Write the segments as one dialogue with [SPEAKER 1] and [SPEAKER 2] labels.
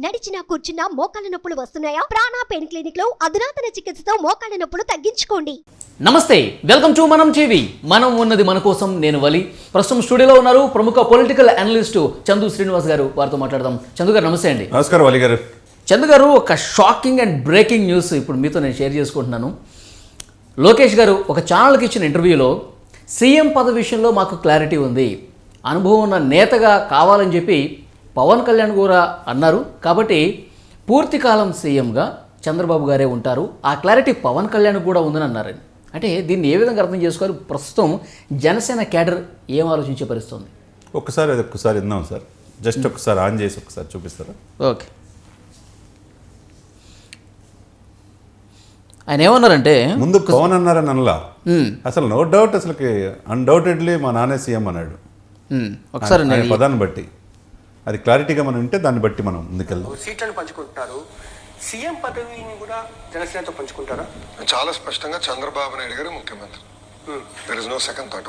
[SPEAKER 1] నడిచినా కూర్చున్నా మోకాళ్ళ నొప్పులు వస్తున్నాయా? ప్రాణా పెయిన్ క్లినిక్లో అధునాతన చికిత్సతో మోకాళ్ళ నొప్పులు తగ్గించుకోండి.
[SPEAKER 2] నమస్తే వెల్కమ్ టు మనం టీవీ. మనం ఉన్నది మన కోసం నేను వలి. ప్రస్తుతం స్టూడియోలో ఉన్నారు ప్రముఖ పొలిటికల్ అనలిస్ట్ చందు శ్రీనివాస్ గారు. వారితో మాట్లాడదాం. చందు గారు నమస్తే అండి.
[SPEAKER 3] నమస్కారం అలీ గారు.
[SPEAKER 2] చందు గారు ఒక షాకింగ్ అండ్ బ్రేకింగ్ న్యూస్ ఇప్పుడు మీతో నేను షేర్ చేసుకుంటున్నాను. లోకేష్ గారు ఒక ఛానల్కి ఇచ్చిన ఇంటర్వ్యూలో సీఎం పదవి విషయంలో మాకు క్లారిటీ ఉంది. అనుభవం ఉన్న నేతగా కావాలని చెప్పి పవన్ కళ్యాణ్ కూడా అన్నారు. కాబట్టి పూర్తి కాలం సీఎంగా చంద్రబాబు గారే ఉంటారు. ఆ క్లారిటీ పవన్ కళ్యాణ్ కూడా ఉందని అన్నారు. అంటే దీన్ని ఏ విధంగా అర్థం చేసుకోవాలి? ప్రస్తుతం జనసేన క్యాడర్ ఏం ఆలోచించే పరిస్థితుంది?
[SPEAKER 3] ఒక్కసారి అది ఒక్కసారి విందాం సార్. జస్ట్ ఒక్కసారి ఆన్ చేసి ఒక్కసారి చూపిస్తారా?
[SPEAKER 2] ఓకే. ఆయన ఏమన్నారంటే
[SPEAKER 3] ముందు పవన్ అన్నారని అనలా.
[SPEAKER 2] మ్మ్.
[SPEAKER 3] అసలు నో డౌట్ అసలుకి అన్డౌటెడ్లీ మా నాన్నే సీఎం అన్నాడు.
[SPEAKER 2] మ్మ్. ఒకసారి నేను
[SPEAKER 3] పదాన్ని బట్టి. అది క్లారిటీగా మనం ఉంటే దాన్ని బట్టి మనం ముందుకెళ్దాం.
[SPEAKER 4] సీట్లను పంచుకుంటున్నారు. సీఎం పదవిని కూడా జనసేనతో పంచుకుంటారా?
[SPEAKER 5] చాలా స్పష్టంగా చంద్రబాబు నాయుడు గారు ముఖ్యమంత్రి. There is no second thought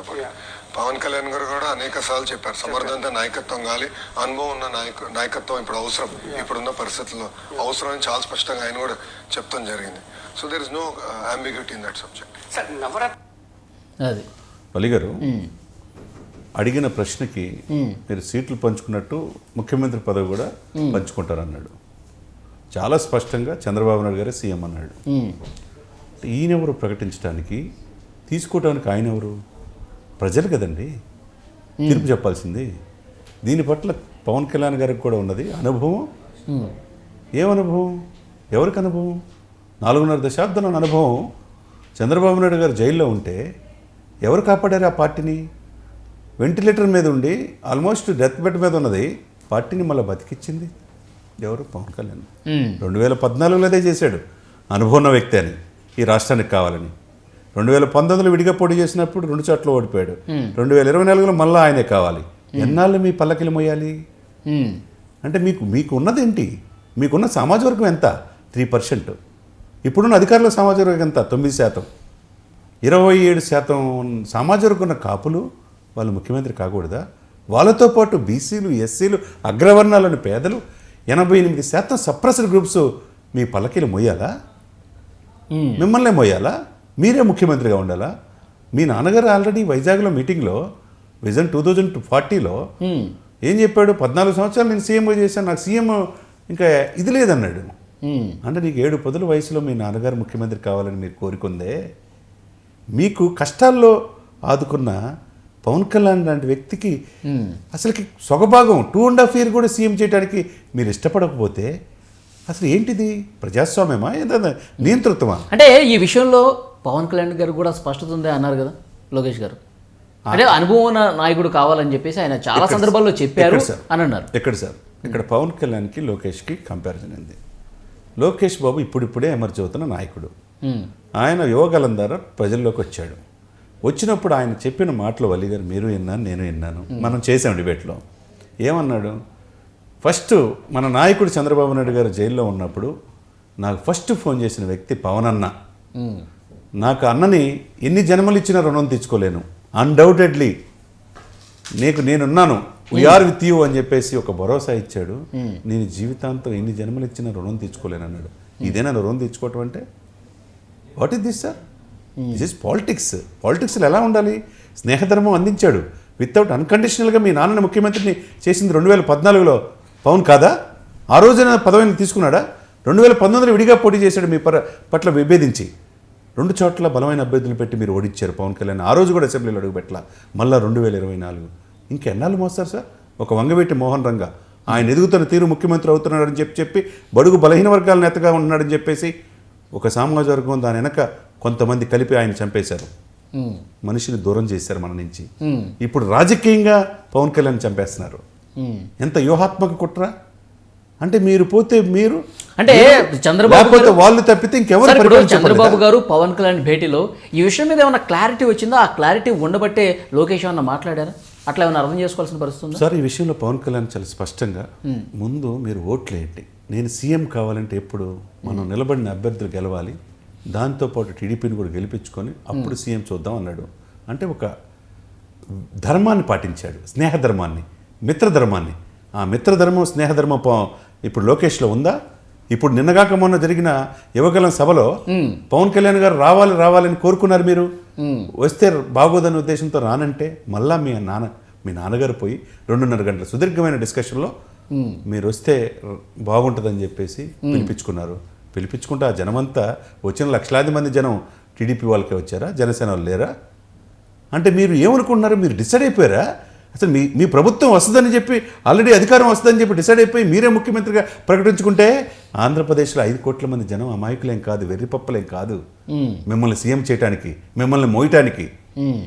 [SPEAKER 5] Pawan Kalyan garu కూడా అనేక సార్లు చెప్పారు సమర్థవంత నాయకత్వం కావాలి అనుభవం ఉన్న నాయక నాయకత్వం ఇప్పుడు అవసరం ఇప్పుడున్న పరిస్థితుల్లో అవసరం అని చాలా స్పష్టంగా ఆయన కూడా చెప్తాం జరిగింది. So there is no ambiguity in that subject
[SPEAKER 4] sir
[SPEAKER 2] అది.
[SPEAKER 3] అలీ గారు అడిగిన ప్రశ్నకి మీరు సీట్లు పంచుకున్నట్టు ముఖ్యమంత్రి పదవి కూడా పంచుకుంటారన్నాడు. చాలా స్పష్టంగా చంద్రబాబు నాయుడు గారే సీఎం అన్నాడు.
[SPEAKER 2] మ్మ్.
[SPEAKER 3] ఈయనెవరు ప్రకటించడానికి? తీసుకోవడానికి ఆయన ఎవరు? ప్రజలు కదండి. తీర్పు చెప్పాల్సింది. దీని పట్ల పవన్ కళ్యాణ్ గారికి కూడా ఉన్నది అనుభవం. ఏం అనుభవం? ఎవరికి అనుభవం? నాలుగున్నర దశాబ్దం అనుభవం. చంద్రబాబు నాయుడు గారు జైల్లో ఉంటే ఎవరు కాపాడారు ఆ పార్టీని? వెంటిలేటర్ మీద ఉండి ఆల్మోస్ట్ డెత్ బెడ్ మీద ఉన్నది. పార్టీని మళ్ళీ బతికిచ్చింది. ఎవరు? పవన్ కళ్యాణ్. రెండు వేల పద్నాలుగులో అదే చేశాడు. అనుభవం ఉన్న వ్యక్తి అని. ఈ రాష్ట్రానికి కావాలని. రెండు వేల పంతొమ్మిదిలో విడిగా పోటీ చేసినప్పుడు రెండు చోట్ల ఓడిపోయాడు. రెండు వేల ఇరవై నాలుగులో మళ్ళీ ఆయనే కావాలి. ఎన్నాళ్ళు మీ పల్లకిలు మొయ్యాలి
[SPEAKER 2] మ్మ్.
[SPEAKER 3] అంటే మీకు మీకు ఉన్నదేంటి మీకున్న సామాజిక వర్గం ఎంత? Three percent. ఇప్పుడున్న అధికారుల సామాజిక వర్గం ఎంత? తొమ్మిది శాతం. ఇరవై ఏడు శాతం సామాజిక వర్గం ఉన్న కాపులు వాళ్ళు ముఖ్యమంత్రి కాకూడదా వాళ్ళతో పాటు బీసీలు ఎస్సీలు అగ్రవర్ణాలని పేదలు ఎనభై ఎనిమిది శాతం సప్రెస్డ్ గ్రూప్స్ మీ పల్లకీలు మొయ్యాలా
[SPEAKER 2] మ్మ్.
[SPEAKER 3] మిమ్మల్నే మోయాలా మీరే ముఖ్యమంత్రిగా ఉండాలా మీ నాన్నగారు ఆల్రెడీ వైజాగ్లో మీటింగ్లో విజన్ టూ థౌజండ్ ఫార్టీలో. ఏం చెప్పాడు పద్నాలుగు సంవత్సరాలు నేను సీఎంగా చేశాను నాకు సీఎం ఇంకా ఇది లేదన్నాడు. అంటే నీకు ఏడు పదుల వయసులో మీ నాన్నగారు ముఖ్యమంత్రి కావాలని మీరు కోరుకుందే మీకు కష్టాల్లో ఆదుకున్న పవన్ కళ్యాణ్ లాంటి వ్యక్తికి అసలుకి సొగభాగం టూ అండ్ హాఫ్ ఇయర్ కూడా సీఎం చేయడానికి మీరు ఇష్టపడకపోతే అసలు ఏంటిది? ప్రజాస్వామ్యమా? ఏదైనా నియంతృత్వమా?
[SPEAKER 2] అంటే ఈ విషయంలో పవన్ కళ్యాణ్ గారు కూడా స్పష్టత ఉంది అన్నారు కదా లోకేష్ గారు. అంటే అనుభవం ఉన్న నాయకుడు కావాలని చెప్పేసి ఆయన చాలా సందర్భాల్లో చెప్పారు? అని అన్నారు.
[SPEAKER 3] ఎక్కడ సార్? ఇక్కడ పవన్ కళ్యాణ్కి లోకేష్కి కంపారిజన్ ఉంది లోకేష్ బాబు ఇప్పుడిప్పుడే ఎమర్జ్ అవుతున్న నాయకుడు. ఆయన యువగలం ద్వారా ప్రజల్లోకి వచ్చాడు. వచ్చినప్పుడు ఆయన చెప్పిన మాటలు వల్లి గారు మీరు విన్నాను నేను విన్నాను. మనం చేసాం డిబేట్లో. ఏమన్నాడు? ఫస్ట్ మన నాయకుడు చంద్రబాబు నాయుడు గారు జైల్లో ఉన్నప్పుడు నాకు ఫస్ట్ ఫోన్ చేసిన వ్యక్తి పవన్ అన్న. నాకు అన్నని ఎన్ని జన్మలు ఇచ్చినా రుణం తెచ్చుకోలేను అన్డౌటెడ్లీ నీకు నేనున్నాను. వీఆర్ విత్ యూ అని చెప్పేసి ఒక భరోసా ఇచ్చాడు. నేను జీవితాంతం ఎన్ని జన్మలు ఇచ్చినా రుణం తెచ్చుకోలేను అన్నాడు ఇదేనా రుణం తెచ్చుకోవటం అంటే? What is this sir this is politics పాలిటిక్స్లో ఎలా ఉండాలి? స్నేహధర్మం అందించాడు. వితౌట్ అన్కండిషనల్గా మీ నాన్నని ముఖ్యమంత్రిని చేసింది రెండు వేల పద్నాలుగులో. పవన్ కాదా? ఆ రోజున పదవిని తీసుకున్నాడా? రెండు వేల పంతొమ్మిదిలో విడిగా పోటీ చేశాడు మీ పర పట్ల విభేదించి. రెండు చోట్ల బలమైన అభ్యర్థులు పెట్టి మీరు ఓడించారు పవన్ కళ్యాణ్. ఆ రోజు కూడా అసెంబ్లీలో అడుగుపెట్టలా మళ్ళీ రెండు వేల ఇరవై నాలుగు. ఇంకెన్నాళ్ళు మోస్తారు సార్? ఒక వంగవేటి మోహన్ రంగ. ఆయన ఎదుగుతున్న తీరు ముఖ్యమంత్రి అవుతున్నాడని చెప్పి చెప్పి బడుగు బలహీన వర్గాల నేతగా ఉన్నాడని చెప్పేసి ఒక సామాజిక వర్గం దాని వెనక కొంతమంది కలిపి ఆయన చంపేశారు. మనిషిని దూరం చేశారు మన నుంచి. ఇప్పుడు రాజకీయంగా పవన్ కళ్యాణ్ చంపేస్తున్నారు. ఎంత వ్యూహాత్మక కుట్ర? అంటే మీరు పోతే మీరు
[SPEAKER 2] అంటే చంద్రబాబు
[SPEAKER 3] వాళ్ళు తప్పితే ఇంకెవరు?
[SPEAKER 2] చంద్రబాబు గారు పవన్ కళ్యాణ్ భేటీలో ఈ విషయం మీద ఏమైనా క్లారిటీ వచ్చిందా? ఆ క్లారిటీ ఉండబట్టే లోకేష్ ఏమన్నా మాట్లాడారా? అట్లా ఏమైనా అర్థం చేసుకోవాల్సిన పరిస్థితి ఉందా?
[SPEAKER 3] సార్ ఈ విషయంలో పవన్ కళ్యాణ్ చాలా స్పష్టంగా ముందు మీరు ఓట్లు వేయండి. నేను సీఎం కావాలంటే ఎప్పుడు? మనం నిలబడిన అభ్యర్థులు గెలవాలి. దాంతోపాటు టీడీపీని కూడా గెలిపించుకొని అప్పుడు సీఎం చూద్దాం అన్నాడు. అంటే ఒక ధర్మాన్ని పాటించాడు స్నేహధర్మాన్ని మిత్రధర్మాన్ని. ఆ మిత్రధర్మం స్నేహధర్మం ఇప్పుడు లోకేష్లో ఉందా? ఇప్పుడు నిన్నగాక మొన్న జరిగిన యువగలం సభలో పవన్ కళ్యాణ్ గారు రావాలి రావాలని కోరుకున్నారు మీరు? వస్తే బాగోదనే ఉద్దేశంతో రానంటే మళ్ళా మీ నాన్న మీ నాన్నగారు పోయి రెండున్నర గంటల సుదీర్ఘమైన డిస్కషన్లో మీరు వస్తే బాగుంటుందని చెప్పేసి పిలిపించుకున్నారు. పిలిపించుకుంటే ఆ జనమంతా వచ్చిన లక్షలాది మంది జనం టీడీపీ వాళ్ళకే వచ్చారా? జనసేన వాళ్ళు లేరా? అంటే మీరు ఏమనుకుంటున్నారు? మీరు డిసైడ్ అయిపోయారా? అసలు మీ మీ ప్రభుత్వం వస్తుందని చెప్పి ఆల్రెడీ అధికారం వస్తుందని చెప్పి డిసైడ్ అయిపోయి మీరే ముఖ్యమంత్రిగా ప్రకటించుకుంటే ఆంధ్రప్రదేశ్లో ఐదు కోట్ల మంది జనం అమాయకులేం కాదు వెర్రిపప్పలేం కాదు. మిమ్మల్ని సీఎం చేయడానికి మిమ్మల్ని మోయటానికి.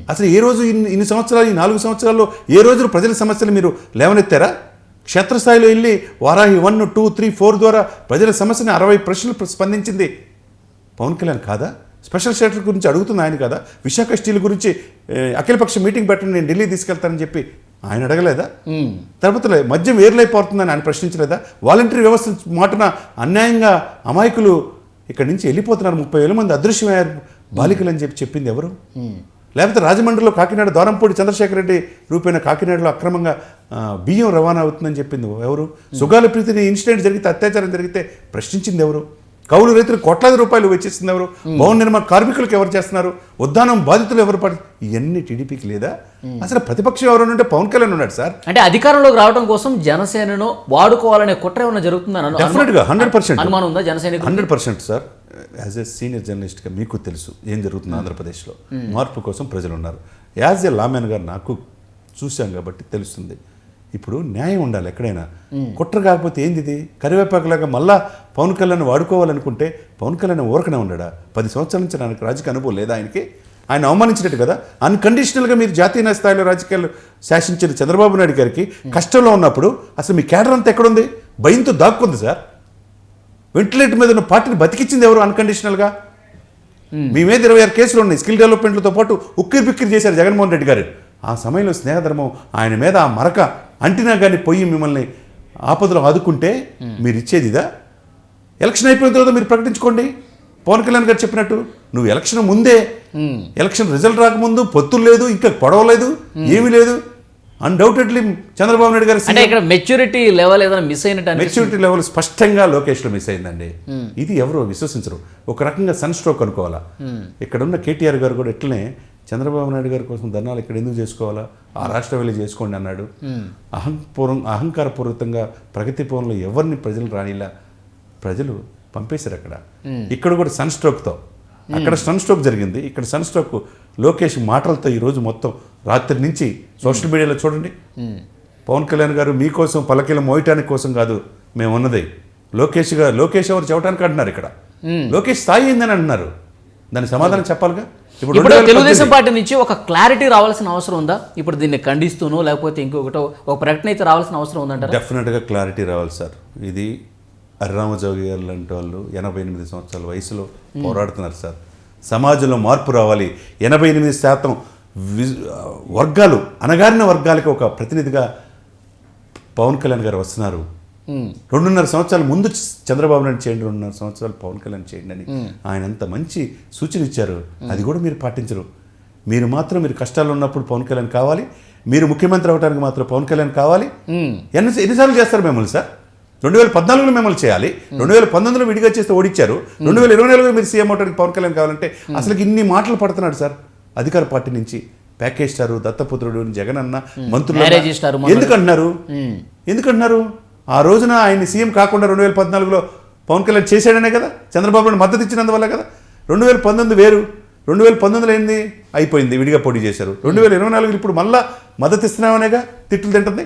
[SPEAKER 3] అసలు ఏ రోజు ఇన్ని ఇన్ని సంవత్సరాలు ఈ నాలుగు సంవత్సరాల్లో ఏ రోజు ప్రజల సమస్యలు మీరు లేవనెత్తారా? క్షేత్రస్థాయిలో వెళ్ళి Varahi one two three four ద్వారా ప్రజల సమస్యని అరవై ప్రశ్నలు స్పందించింది. పవన్ కళ్యాణ్ కాదా? స్పెషల్ షెల్టర్ గురించి అడుగుతుంది ఆయన కదా. విశాఖ స్టీల్ గురించి అఖిలపక్ష మీటింగ్ పెట్టండి నేను ఢిల్లీ తీసుకెళ్తానని చెప్పి ఆయన అడగలేదా? తర్వాత మద్యం వేర్లైపోతుందని ఆయన ప్రశ్నించలేదా? వాలంటరీ వ్యవస్థ మాటన అన్యాయంగా అమాయకులు ఇక్కడి నుంచి వెళ్ళిపోతున్నారు. ముప్పై వేల మంది అదృశ్యమయ్యారు బాలికలు అని చెప్పి చెప్పింది ఎవరు? లేకపోతే రాజమండ్రిలో కాకినాడ దోరంపూడి చంద్రశేఖర రెడ్డి రూపేణ కాకినాడలో అక్రమంగా బియ్యం రవాణా అవుతుందని చెప్పింది ఎవరు? సుగాల ప్రీతిని ఇన్సిడెంట్ జరిగితే అత్యాచారం జరిగితే ప్రశ్నించింది ఎవరు? కౌలు రైతులు కోట్లాది రూపాయలు వెచ్చిస్తుంది ఎవరు భవన నిర్మాణ కార్మికులకు ఎవరు చేస్తున్నారు? ఉద్దానం బాధితులు ఎవరు పడి? ఇవన్నీ టీడీపీకి లేదా? అసలు ప్రతిపక్షం ఎవరు ఉంటే పవన్ కళ్యాణ్ ఉన్నాడు సార్.
[SPEAKER 2] అంటే అధికారంలోకి రావడం కోసం జనసేనను వాడుకోవాలనే కుట్ర ఏమైనా జరుగుతుందని
[SPEAKER 3] డెఫినెట్గా హండ్రెడ్ పర్సెంట్
[SPEAKER 2] అనుమానం ఉందా జనసైనిక
[SPEAKER 3] hundred percent sir. As a senior జర్నలిస్ట్గా మీకు తెలుసు ఏం జరుగుతుంది ఆంధ్రప్రదేశ్లో. మార్పు కోసం ప్రజలు ఉన్నారు యాజ్ ఎ లామెన్ గారు నాకు చూశాం కాబట్టి తెలుస్తుంది. ఇప్పుడు న్యాయం ఉండాలి ఎక్కడైనా. కుట్ర కాకపోతే ఏంది ఇది? కరివేపాకులాగా మళ్ళా పవన్ కళ్యాణ్ వాడుకోవాలనుకుంటే పవన్ కళ్యాణ్ ఊరకనే ఉన్నాడా? పది సంవత్సరాల నుంచి నాకు రాజకీయ అనుభవం లేదా ఆయనకి? ఆయన అవమానించినట్టు కదా? అన్కండిషనల్గా మీరు జాతీయ స్థాయిలో రాజకీయాలు శాసించిన చంద్రబాబు నాయుడు గారికి కష్టంలో ఉన్నప్పుడు అసలు మీ కేడర్ అంతా ఎక్కడుంది? భయంతో దాక్కుంది సార్. వెంటిలేటర్ మీద ఉన్న పార్టీని బతికించింది ఎవరు అన్కండిషనల్గా? మీ మీద ఇరవై ఆరు కేసులు ఉన్నాయి. స్కిల్ డెవలప్మెంట్లతో పాటు ఉక్కిరి బిక్కిరి చేశారు జగన్మోహన్ రెడ్డి గారు. ఆ సమయంలో స్నేహధర్మం ఆయన మీద ఆ మరక అంటినా కానీ పొయ్యి మిమ్మల్ని ఆపదలో ఆదుకుంటే మీరు ఇచ్చేది ఇదా? ఎలక్షన్ అయిపోయిన తర్వాత మీరు ప్రకటించుకోండి. పవన్ కళ్యాణ్ గారు చెప్పినట్టు నువ్వు ఎలక్షన్ ముందే ఎలక్షన్ రిజల్ట్ రాకముందు పొత్తులు లేదు ఇంకా పొడవలేదు ఏమీ లేదు. అన్డౌటెడ్లీ చంద్రబాబు నాయుడు గారు
[SPEAKER 2] అంటే ఇక్కడ మెచ్యూరిటీ లెవెల్ ఏదైనా మిస్ అయినట్టు.
[SPEAKER 3] మెచ్యూరిటీ లెవెల్ స్పష్టంగా లోకేష్లో మిస్ అయిందండి. ఇది ఎవరు విశ్వసించరు. ఒక రకంగా సన్ స్ట్రోక్ అనుకోవాలా? ఇక్కడ ఉన్న కేటీఆర్ గారు కూడా ఇట్లనే చంద్రబాబు నాయుడు గారి కోసం ధర్నాలు ఇక్కడ ఎందుకు చేసుకోవాలా? ఆ రాష్ట్రం వెళ్ళి చేసుకోండి అన్నాడు. అహంపూర్వం అహంకారపూర్వకంగా ప్రగతి భవన్లో ఎవరిని ప్రజలు రానిలా? ప్రజలు పంపేశారు అక్కడ. ఇక్కడ కూడా సన్ స్ట్రోక్తో అక్కడ సన్ స్ట్రోక్ జరిగింది. ఇక్కడ సన్ స్ట్రోక్ లోకేష్ మాటలతో ఈరోజు మొత్తం రాత్రి నుంచి సోషల్ మీడియాలో చూడండి. పవన్ కళ్యాణ్ గారు మీకోసం పలకీలు మోయటానికి కోసం కాదు మేము ఉన్నది లోకేష్ గారు లోకేష్ ఎవరు చెప్పడానికి అంటున్నారు ఇక్కడ? లోకేష్ స్థాయి ఏందని అంటున్నారు. దానికి సమాధానం చెప్పాలిగా? ఇప్పుడు
[SPEAKER 2] ఇప్పుడు
[SPEAKER 3] 2018
[SPEAKER 2] తెలుగుదేశం పార్టీ నుంచి ఒక క్లారిటీ రావాల్సిన అవసరం ఉందా? ఇప్పుడు దీన్ని ఖండిస్తూనో లేకపోతే ఇంకొకటో ఒక ప్రకటన అయితే రావాల్సిన అవసరం ఉందంటారా?
[SPEAKER 3] డెఫినెట్గా క్లారిటీ రావాలి సార్. ఇది హరిరామజోగి గారు లాంటి వాళ్ళు ఎనభై ఎనిమిది సంవత్సరాల వయసులో పోరాడుతున్నారు సార్. సమాజంలో మార్పు రావాలి. ఎనభై ఎనిమిది శాతం వర్గాలు అణగారిన వర్గాలకి ఒక ప్రతినిధిగా పవన్ కళ్యాణ్ గారు వస్తున్నారు. రెండున్నర సంవత్సరాల ముందు చంద్రబాబు నాయుడు చేయండి రెండున్నర సంవత్సరాలు పవన్ కళ్యాణ్ చేయండి అని. ఆయన ఎంత మంచి సూచన ఇచ్చారు. అది కూడా మీరు పాటించరు. మీరు మాత్రం మీరు కష్టాలు ఉన్నప్పుడు పవన్ కళ్యాణ్ కావాలి. మీరు ముఖ్యమంత్రి అవడానికి మాత్రం పవన్ కళ్యాణ్ కావాలి. ఎన్ని ఎన్నిసార్లు చేస్తారు మిమ్మల్ని సార్? రెండు వేల పద్నాలుగులో మిమ్మల్ని చేయాలి. రెండు వేల పంతొమ్మిదిలో విడిగా చేస్తే ఓడిచ్చారు. రెండు వేల ఇరవై నాలుగులో మీరు సీఎం అవడానికి పవన్ కళ్యాణ్ కావాలంటే అసలు ఇన్ని మాటలు పడుతున్నాడు సార్. అధికార పార్టీ నుంచి ప్యాకేజ్ స్టారు దత్తపుత్రుడు జగన్ అన్న మంత్రులు
[SPEAKER 2] Marriage ఇస్తారు, మొదలు.
[SPEAKER 3] ఎందుకు అంటున్నారు ఎందుకంటున్నారు? ఆ రోజున ఆయన సీఎం కాకుండా రెండు వేల పద్నాలుగులో పవన్ కళ్యాణ్ చేశాడనే కదా? చంద్రబాబు నాయుడు మద్దతు ఇచ్చినందువల్ల కదా? రెండు వేల పంతొమ్మిది వేరు రెండు వేల పంతొమ్మిదిలో ఏంది? అయిపోయింది విడిగా పోటీ చేశారు. రెండు వేల ఇరవై నాలుగు ఇప్పుడు మళ్ళా మద్దతు ఇస్తున్నామనేగా తిట్లు తింటుంది.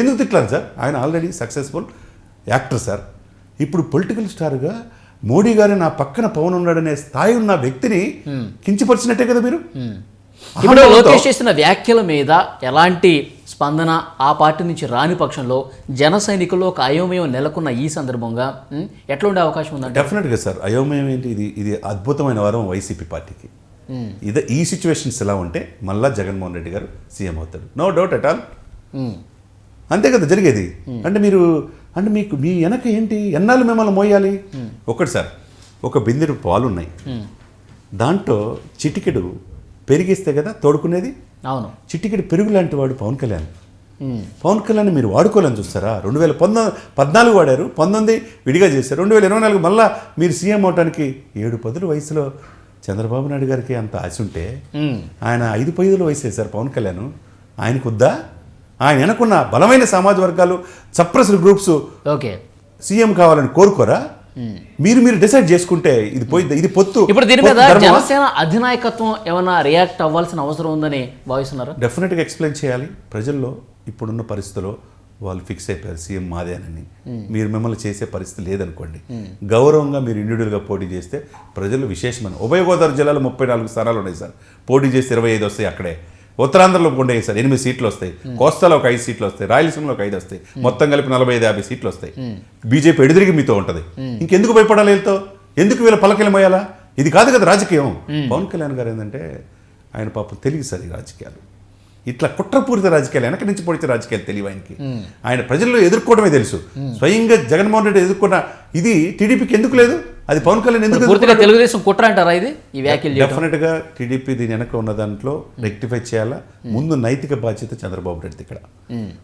[SPEAKER 3] ఎందుకు తిట్లారు సార్? ఆయన ఆల్రెడీ సక్సెస్ఫుల్ యాక్టర్ సార్. ఇప్పుడు పొలిటికల్ స్టార్గా మోడీ గారు నా పక్కన పవన్ ఉన్నాడనే స్థాయి ఉన్న వ్యక్తిని కించపరిచినట్టే కదా మీరు?
[SPEAKER 2] ఇప్పుడు లోకేష్ చేసిన వ్యాఖ్యల మీద ఎలాంటి స్పందన ఆ పార్టీ నుంచి రాని పక్షంలో జన సైనికుల్లో ఒక అయోమయం నెలకొన్న ఈ సందర్భంగా ఎట్లా ఉండే అవకాశం ఉందంటే?
[SPEAKER 3] డెఫినెట్గా సార్ అయోమయం ఏంటి? ఇది ఇది అద్భుతమైన వరం వైసీపీ పార్టీకి. ఇది ఈ సిచ్యువేషన్స్ ఎలా ఉంటే మళ్ళా జగన్మోహన్ రెడ్డి గారు సీఎం అవుతాడు. నో డౌట్ అట్ ఆల్ అంతే కదా జరిగేది. అంటే మీరు అంటే మీకు మీ వెనక ఏంటి? ఎన్నాళ్ళు మిమ్మల్ని మోయాలి? ఒకటి సార్ ఒక బిందెడు పాలు ఉన్నాయి దాంట్లో చిటికెడు పెరిగిస్తే కదా తోడుకునేది?
[SPEAKER 2] అవును.
[SPEAKER 3] చిటికెడు పెరుగు లాంటి వాడు పవన్ కళ్యాణ్. పవన్ కళ్యాణ్ మీరు వాడుకోవాలని చూస్తారా? రెండు వేల పంతొమ్మిది పద్నాలుగు వాడారు పంతొమ్మిది విడిగా చేశారు రెండు వేల ఇరవై నాలుగు మళ్ళా మీరు సీఎం అవడానికి ఏడు పదుల వయసులో చంద్రబాబు నాయుడు గారికి అంత ఆశ ఉంటే ఆయన ఐదు పైదుల వయసు వేశారు పవన్ కళ్యాణ్. ఆయనకు వద్దా? ఆయన వెనకున్న బలమైన సమాజ వర్గాలు సప్రెస్డ్ గ్రూప్స్
[SPEAKER 2] ఓకే.
[SPEAKER 3] సీఎం కావాలని కోరుకోరా? మీరు మీరు డిసైడ్ చేసుకుంటే ఇది పోయి ఇది పొత్తు.
[SPEAKER 2] ఇప్పుడు దీని మీద? జనసేన అధినాయకత్వం ఏమైనా రియాక్ట్ అవ్వాల్సిన అవసరం ఉందని భావిస్తున్నారా?
[SPEAKER 3] డెఫినెట్గా ఎక్స్ప్లెయిన్ చేయాలి. ప్రజల్లో ఇప్పుడున్న పరిస్థితుల్లో వాళ్ళు ఫిక్స్ అయిపోయారు సీఎం మాదేనని మీరు మిమ్మల్ని చేసే పరిస్థితి లేదనుకోండి. గౌరవంగా మీరు ఇండివిజువల్గా పోటీ చేస్తే ప్రజలు విశేషమైన ఉభయ గోదావరి జిల్లాలో ముప్పై నాలుగు స్థానాలు ఉన్నాయి సార్. పోటీ చేస్తే ఇరవై ఐదు వస్తాయి అక్కడే. ఉత్తరాంధ్రలో ఉండేవి సార్ ఎనిమిది సీట్లు వస్తాయి. కోస్తాలో ఒక ఐదు సీట్లు వస్తాయి. రాయలసీమలో ఒక ఐదు వస్తాయి. మొత్తం కలిపి నలభై ఐదు యాభై సీట్లు వస్తాయి. బీజేపీ ఎడుదిరిగి మీతో ఉంటుంది. ఇంకెందుకు భయపడాలి వీళ్ళతో? ఎందుకు వీళ్ళ పలకలు మోయాలా ఇది కాదు కదా రాజకీయం. పవన్ కళ్యాణ్ గారు ఏంటంటే ఆయన పాపం తెలియదు సార్ ఈ రాజకీయాలు. ఇట్లా కుట్రపూరిత రాజకీయాలు వెనక నుంచి పొడిచే రాజకీయాలు తెలియవు ఆయనకి. ఆయన ప్రజల్లో ఎదుర్కోవడమే తెలుసు. స్వయంగా జగన్మోహన్ రెడ్డి ఎదుర్కొన్న ఇది టీడీపీకి ఎందుకు లేదు? అది పవన్ కళ్యాణ్ ఎందుకు
[SPEAKER 2] పూర్తిగా తెలుగుదేశం కుట్ర అంటారా ఇది? ఈ వ్యాఖ్యలు చేయడం?
[SPEAKER 3] డెఫినెట్గా టీడీపీ దీని వెనక ఉన్న దాంట్లో రెక్టిఫై చేయాలా? ముందు నైతిక బాధ్యత చంద్రబాబు రెడ్డి ఇక్కడ.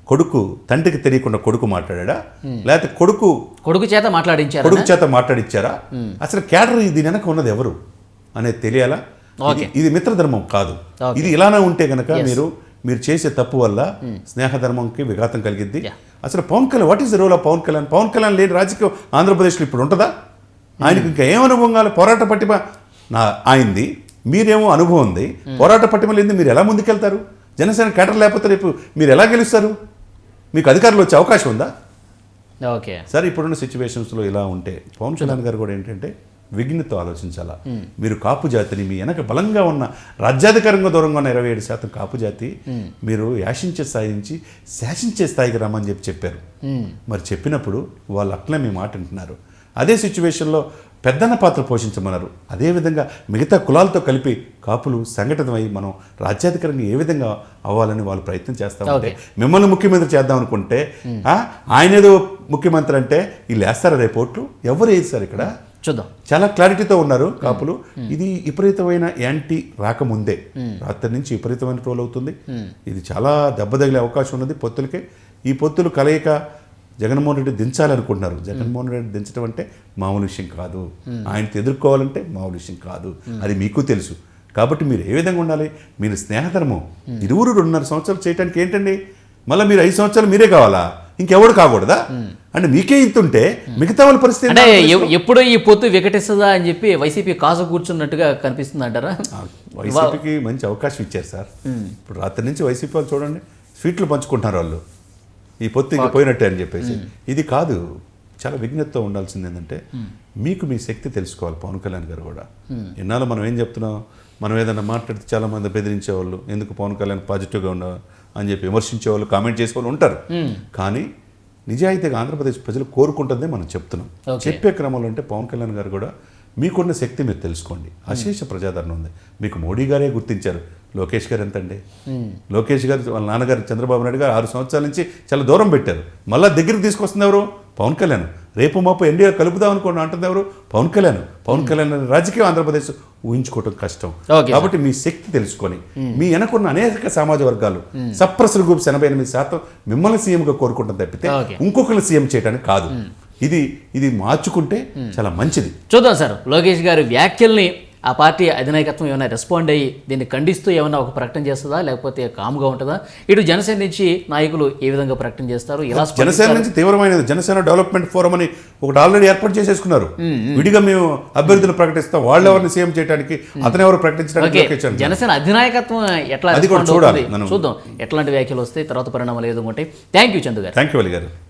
[SPEAKER 3] కొడుకు తండ్రికి తెలియకుండా కొడుకు మాట్లాడా? లేకపోతే కొడుకు
[SPEAKER 2] కొడుకు చేత మాట్లాడించారు
[SPEAKER 3] కొడుకు చేత మాట్లాడిచ్చారా? అసలు క్యాడర్ దీని వెనక ఉన్నది ఎవరు అనేది తెలియాలా? ఇది- మిత్రధర్మం కాదు. ఇది ఇలానే ఉంటే గనక మీరు మీరు చేసే తప్పు వల్ల స్నేహధర్మంకి విఘాతం
[SPEAKER 2] Yeah.
[SPEAKER 3] అసలు Pawan Kalyan what is the role of Pawan Kalyan? Pawan Kalyan లేని రాజకీయం ఆంధ్రప్రదేశ్లో ఇప్పుడు ఉంటుందా? ఆయనకి ఇంకా ఏం అనుభవం కావాలి పోరాట పట్టిమ నా ఆయనది మీరేమో అనుభవం ఉంది. పోరాట పట్టిమ లేని మీరు ఎలా ముందుకెళ్తారు? జనసేన కేటర్ లేకపోతే రేపు మీరు ఎలా గెలుస్తారు? మీకు అధికారులు వచ్చే అవకాశం ఉందా?
[SPEAKER 2] ఓకే
[SPEAKER 3] సార్ ఇప్పుడున్న సిచ్యువేషన్స్లో ఇలా ఉంటే పవన్ కళ్యాణ్ గారు కూడా ఏంటంటే విఘ్నతో ఆలోచించాలా? మీరు కాపు జాతిని మీ వెనక బలంగా ఉన్న రాజ్యాధికారంగా దూరంగా ఉన్న ఇరవై ఏడు శాతం కాపు జాతి మీరు యాశించే స్థాయి నుంచి శాసించే స్థాయికి రమ్మని చెప్పి చెప్పారు. మరి చెప్పినప్పుడు వాళ్ళు అట్లే మీ మాట వింటున్నారు అదే సిచ్యువేషన్లో పెద్దన్న పాత్ర పోషించమన్నారు. అదేవిధంగా మిగతా కులాలతో కలిపి కాపులు సంఘటితమై మనం రాజ్యాధికారంగా ఏ విధంగా అవ్వాలని వాళ్ళు ప్రయత్నం చేస్తా ఉంటే మిమ్మల్ని ముఖ్యమంత్రి చేద్దాం అనుకుంటే ఆయన ఏదో ముఖ్యమంత్రి అంటే వీళ్ళు వేస్తారా రేపు ఓట్లు? ఎవరు వేస్తారు ఇక్కడ?
[SPEAKER 2] చూద్దాం.
[SPEAKER 3] చాలా క్లారిటీతో ఉన్నారు కాపులు. ఇది విపరీతమైన యాంటీ రాకముందే. రాత్రి నుంచి విపరీతమైన ట్రోల్ అవుతుంది. ఇది చాలా దెబ్బ తగిలే అవకాశం ఉన్నది పొత్తులకే. ఈ పొత్తులు కలయిక జగన్మోహన్ రెడ్డి దించాలనుకుంటున్నారు. జగన్మోహన్ రెడ్డి దించడం అంటే మామూలు విషయం కాదు. ఆయనతో ఎదుర్కోవాలంటే మామూలు విషయం కాదు. అది మీకు తెలుసు. కాబట్టి మీరు ఏ విధంగా ఉండాలి? మీరు స్నేహధర్మం. ఇరువురు రెండున్నర సంవత్సరాలు చేయడానికి ఏంటండి? మళ్ళీ మీరు ఐదు సంవత్సరాలు మీరే కావాలా? ఇంకెవడు కాకూడదా? అంటే మీకే ఇంతుంటే మిగతా వాళ్ళ పరిస్థితి
[SPEAKER 2] అంటే ఎప్పుడు ఈ పొత్తు వికటిస్తుందా అని చెప్పి వైసీపీ కాసు కూర్చున్నట్టుగా కనిపిస్తుంది అంటారా?
[SPEAKER 3] వైసీపీకి మంచి అవకాశం ఇచ్చారు సార్. ఇప్పుడు రాత్రి నుంచి వైసీపీ వాళ్ళు చూడండి స్వీట్లు పంచుకుంటున్నారు వాళ్ళు. ఈ పొత్తు ఇంక పోయినట్టే అని చెప్పేసి. ఇది కాదు చాలా విఘ్నతతో ఉండాల్సింది ఏంటంటే మీకు మీ శక్తి తెలుసుకోవాలి పవన్ కళ్యాణ్ గారు కూడా. ఎన్నాళ్ళు మనం ఏం చెప్తున్నాం? మనం ఏదైనా మాట్లాడితే చాలా మంది బెదిరించేవాళ్ళు. ఎందుకు పవన్ కళ్యాణ్ పాజిటివ్గా ఉన్న? అని చెప్పి విమర్శించేవాళ్ళు కామెంట్ చేసేవాళ్ళు ఉంటారు. కానీ నిజాయితీగా ఆంధ్రప్రదేశ్ ప్రజలు కోరుకుంటుందే మనం చెప్తున్నాం. చెప్పే క్రమంలో అంటే పవన్ కళ్యాణ్ గారు కూడా మీకున్న శక్తి మీరు తెలుసుకోండి. అశేష ప్రజాదరణ ఉంది. మీకు మోడీ గారే గుర్తించారు. లోకేష్ గారు ఎంతండి? లోకేష్ గారు వాళ్ళ నాన్నగారు చంద్రబాబు నాయుడు గారు ఆరు సంవత్సరాల నుంచి చాలా దూరం పెట్టారు. మళ్ళా దగ్గరికి తీసుకొస్తుంది ఎవరు? పవన్ కళ్యాణ్. రేపు మాపు ఎన్డీఆర్ కలుపుదాం అనుకోండి అంటుంది ఎవరు? పవన్ కళ్యాణ్. పవన్ కళ్యాణ్ అనే రాజకీయం ఆంధ్రప్రదేశ్ ఊహించుకోవటం కష్టం. కాబట్టి మీ శక్తి తెలుసుకొని మీ వెనకున్న అనేక సమాజ వర్గాలు సప్రెసర్ గ్రూప్స్ ఎనభై ఎనిమిది శాతం మిమ్మల్ని సీఎంగా కోరుకుంటాం తప్పితే. ఇంకొకరిని సీఎం చేయడానికి కాదు. ఇది ఇది మార్చుకుంటే చాలా మంచిది.
[SPEAKER 2] చూద్దాం సార్. లోకేష్ గారి వ్యాఖ్యల్ని ఆ పార్టీ అధినాయకత్వం ఏమైనా రెస్పాండ్ అయ్యి దీన్ని ఖండిస్తూ ఏమైనా ఒక ప్రకటన చేస్తుందా? లేకపోతే కామ్గా ఉంటుందా? ఇటు జనసేన నుంచి నాయకులు ఏ విధంగా ప్రకటన చేస్తారు? ఎలా
[SPEAKER 3] జనసేన? నుంచి తీవ్రమైనది. జనసేన డెవలప్మెంట్ ఫోరం అని ఒకటి ఆల్రెడీ ఏర్పాటు చేసేసుకున్నారు. విడిగా మేము అభ్యర్థులు ప్రకటిస్తాం. వాళ్ళు ఎవరిని సీఎం చేయడానికి అతను ఎవరు ప్రకటించడానికి.
[SPEAKER 2] జనసేన అధినాయకత్వం ఎట్లా
[SPEAKER 3] చూడాలి.
[SPEAKER 2] చూద్దాం. ఎట్లాంటి వ్యాఖ్యలు వస్తాయి తర్వాత పరిణామాలు ఏదో ఉంటాయి? థ్యాంక్ యూ చందు గారు.
[SPEAKER 3] థ్యాంక్ యూ గారు.